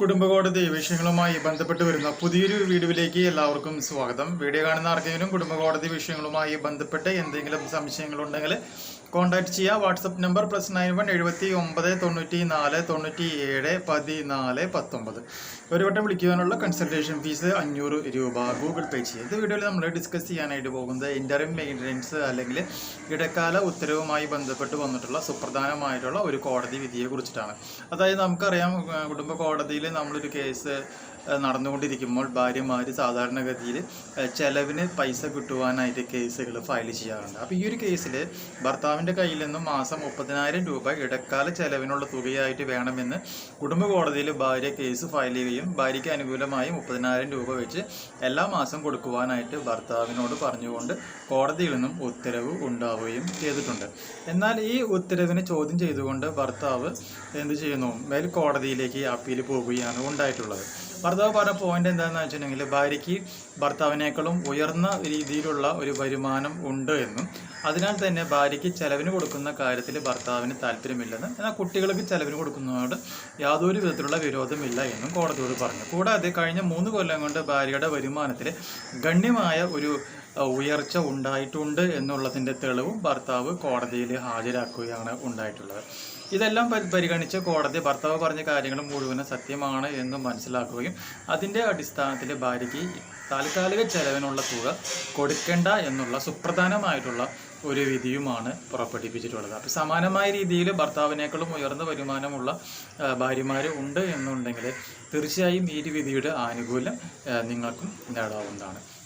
കുടുംബകോടതി വിഷയങ്ങളുമായി ബന്ധപ്പെട്ട് വരുന്ന പുതിയൊരു വീഡിയോയിലേക്ക് എല്ലാവർക്കും സ്വാഗതം. വീഡിയോ കാണുന്ന ആർക്കെങ്കിലും കുടുംബകോടതി വിഷയങ്ങളുമായി ബന്ധപ്പെട്ട് എന്തെങ്കിലും സംശയങ്ങളുണ്ടെങ്കിൽ കോൺടാക്ട് ചെയ്യുക WhatsApp number plus nine one എഴുപത്തി ഒമ്പത് തൊണ്ണൂറ്റി നാല് തൊണ്ണൂറ്റി ഏഴ് പതിനാല് പത്തൊമ്പത്. ഒരു വട്ടം വിളിക്കുവാനുള്ള കൺസൾട്ടേഷൻ ഫീസ് അഞ്ഞൂറ് രൂപ. ഗൂഗിൾ പേ ചെയ്യുക ഇത് വീഡിയോയിൽ നമ്മൾ ഡിസ്കസ് ചെയ്യാനായിട്ട് പോകുന്നത് ഇന്ററിം മെയിന്റനൻസ് അല്ലെങ്കിൽ ഇടക്കാല ഉത്തരവുമായി ബന്ധപ്പെട്ട് വന്നിട്ടുള്ള സുപ്രധാനമായിട്ടുള്ള ഒരു കോടതി വിധിയെ കുറിച്ചിട്ടാണ് അതായത് നമുക്കറിയാം കുടുംബ കോടതിയിൽ നമ്മളൊരു കേസ് നടന്നുകൊണ്ടിരിക്കുമ്പോൾ ഭാര്യമാർ സാധാരണഗതിയിൽ ചെലവിന് പൈസ കിട്ടുവാനായിട്ട് കേസുകൾ ഫയൽ ചെയ്യാറുണ്ട്. അപ്പോൾ ഈ ഒരു കേസിൽ ഭർത്താവിന്റെ കയ്യിൽ നിന്നും മാസം മുപ്പതിനായിരം രൂപ ഇടക്കാല ചെലവിനുള്ള തുകയായിട്ട് വേണമെന്ന് കുടുംബ കോടതിയിൽ ഭാര്യ കേസ് ഫയൽ ചെയ്യുകയും ഭാര്യയ്ക്ക് അനുകൂലമായി മുപ്പതിനായിരം രൂപ വെച്ച് എല്ലാ മാസം കൊടുക്കുവാനായിട്ട് ഭർത്താവിനോട് പറഞ്ഞുകൊണ്ട് കോടതിയിൽ നിന്നും ഉത്തരവ് ഉണ്ടാവുകയും ചെയ്തിട്ടുണ്ട്. എന്നാൽ ഈ ഉത്തരവിനെ ചോദ്യം ചെയ്തുകൊണ്ട് ഭർത്താവ് എന്ത് ചെയ്യുന്നു? മേൽ കോടതിയിലേക്ക് അപ്പീൽ പോവുകയാണ് ഉണ്ടായിട്ടുള്ളത്. ഭർത്താവ് പറഞ്ഞ പോയിന്റ് എന്താണെന്ന് വെച്ചിട്ടുണ്ടെങ്കിൽ ഭാര്യയ്ക്ക് ഭർത്താവിനേക്കാളും ഉയർന്ന രീതിയിലുള്ള ഒരു വരുമാനം ഉണ്ട് എന്നും. അതിനാൽ തന്നെ ഭാര്യയ്ക്ക് ചെലവിന് കൊടുക്കുന്ന കാര്യത്തിൽ ഭർത്താവിന് താല്പര്യമില്ലെന്നും. എന്നാൽ കുട്ടികൾക്ക് ചെലവിന് കൊടുക്കുന്നതോട് യാതൊരു വിധത്തിലുള്ള വിരോധമില്ല എന്നും കോടതിയോട് പറഞ്ഞു. കൂടാതെ കഴിഞ്ഞ മൂന്ന് കൊല്ലം കൊണ്ട് ഭാര്യയുടെ വരുമാനത്തിൽ ഗണ്യമായ ഒരു ഉയർച്ച ഉണ്ടായിട്ടുണ്ട് എന്നുള്ളതിന്റെ തെളിവും ഭർത്താവ് കോടതിയിൽ ഹാജരാക്കുകയാണ് ഉണ്ടായിട്ടുള്ളത്. ഇതെല്ലാം പരി- പരിഗണിച്ച് കോടതി ഭർത്താവ് പറഞ്ഞ കാര്യങ്ങൾ മുഴുവനും സത്യമാണ് എന്ന് മനസ്സിലാക്കുകയും അതിന്റെ അടിസ്ഥാനത്തിൽ ഭാര്യയ്ക്ക് താൽക്കാലിക ചെലവിനുള്ള തുക കൊടുക്കേണ്ട എന്നുള്ള സുപ്രധാനമായിട്ടുള്ള ഒരു വിധിയുമാണ് പുറപ്പെടുവിപ്പിച്ചിട്ടുള്ളത് അപ്പോൾ സമാനമായ രീതിയിൽ ഭർത്താവിനേക്കാളും ഉയർന്ന വരുമാനമുള്ള ഭാര്യമാർ ഉണ്ട് എന്നുണ്ടെങ്കിൽ തീർച്ചയായും ഈ വിധിയുടെ ആനുകൂല്യം നിങ്ങൾക്കും നേടാവുന്നതാണ്.